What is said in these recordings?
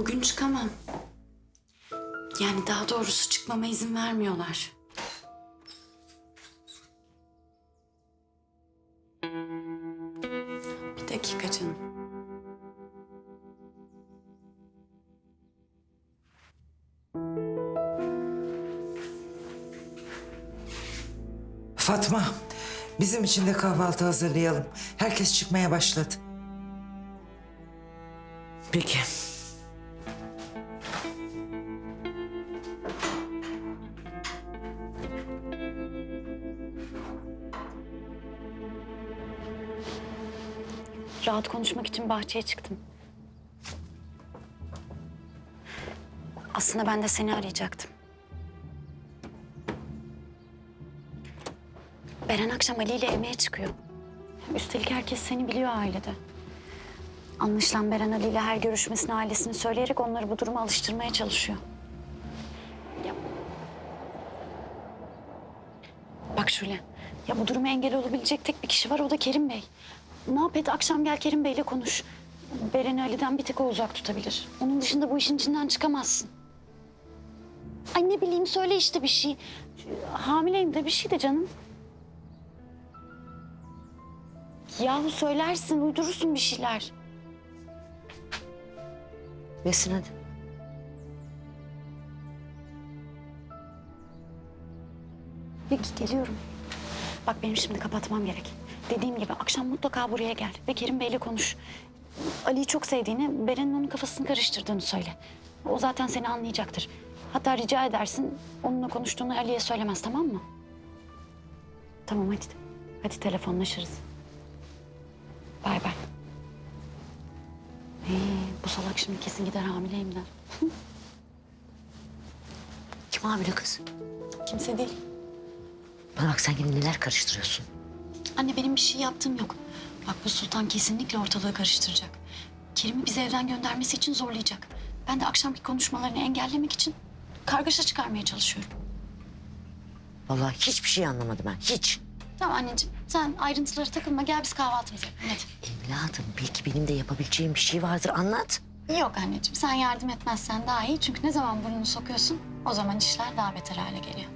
Bugün çıkamam. Yani daha doğrusu çıkmama izin vermiyorlar. Bir dakika canım. Fatma, bizim için de kahvaltı hazırlayalım. Herkes çıkmaya başladı. Peki. Rahat konuşmak için bahçeye çıktım. Aslında ben de seni arayacaktım. Beren akşam Ali ile yemeğe çıkıyor. Üstelik herkes seni biliyor ailede. Anlaşılan Beren Ali ile her görüşmesine ailesini söyleyerek onları bu duruma alıştırmaya çalışıyor. Ya... Bak şöyle. Ya bu duruma engel olabilecek tek bir kişi var o da Kerim Bey. Ne yap et akşam gel Kerim Bey'le konuş. Beren Ali'den bir tek o uzak tutabilir. Onun dışında bu işin içinden çıkamazsın. Ay ne bileyim söyle işte bir şey. Hamileyim de bir şey de canım. Yahu söylersin, uydurursun bir şeyler. Besin hadi. Peki geliyorum. Bak benim şimdi kapatmam gerek. Dediğim gibi akşam mutlaka buraya gel ve Kerim Bey'le konuş. Ali'yi çok sevdiğini, Beren'in onun kafasını karıştırdığını söyle. O zaten seni anlayacaktır. Hatta rica edersin onunla konuştuğunu Ali'ye söylemez tamam mı? Tamam hadi. Hadi telefonlaşırız. Bay bay. Ee, bu salak şimdi kesin gider hamileyim der. Kim hamile kız? Kimse değil. Bana bak sen yine neler karıştırıyorsun. Anne benim bir şey yaptığım yok. Bak bu sultan kesinlikle ortalığı karıştıracak. Kerim'i bizi evden göndermesi için zorlayacak. Ben de akşamki konuşmalarını engellemek için kargaşa çıkarmaya çalışıyorum. Vallahi hiçbir şey anlamadım ben. Hiç. Tamam anneciğim sen ayrıntılara takılma gel biz kahvaltımızı yapalım hadi. Evladım belki benim de yapabileceğim bir şey vardır. Anlat. Yok anneciğim sen yardım etmezsen daha iyi. Çünkü ne zaman burnunu sokuyorsun o zaman işler daha beter hale geliyor.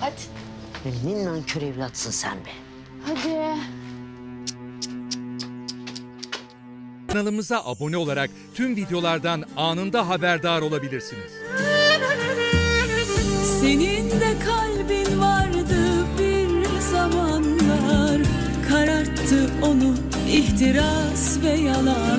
Hadi. Ne nankör evlatsın sen be. Hadi. Kanalımıza abone olarak tüm videolardan anında haberdar olabilirsiniz. Senin de kalbin vardı bir zamanlar Kararttı onu ihtiras ve yalanlar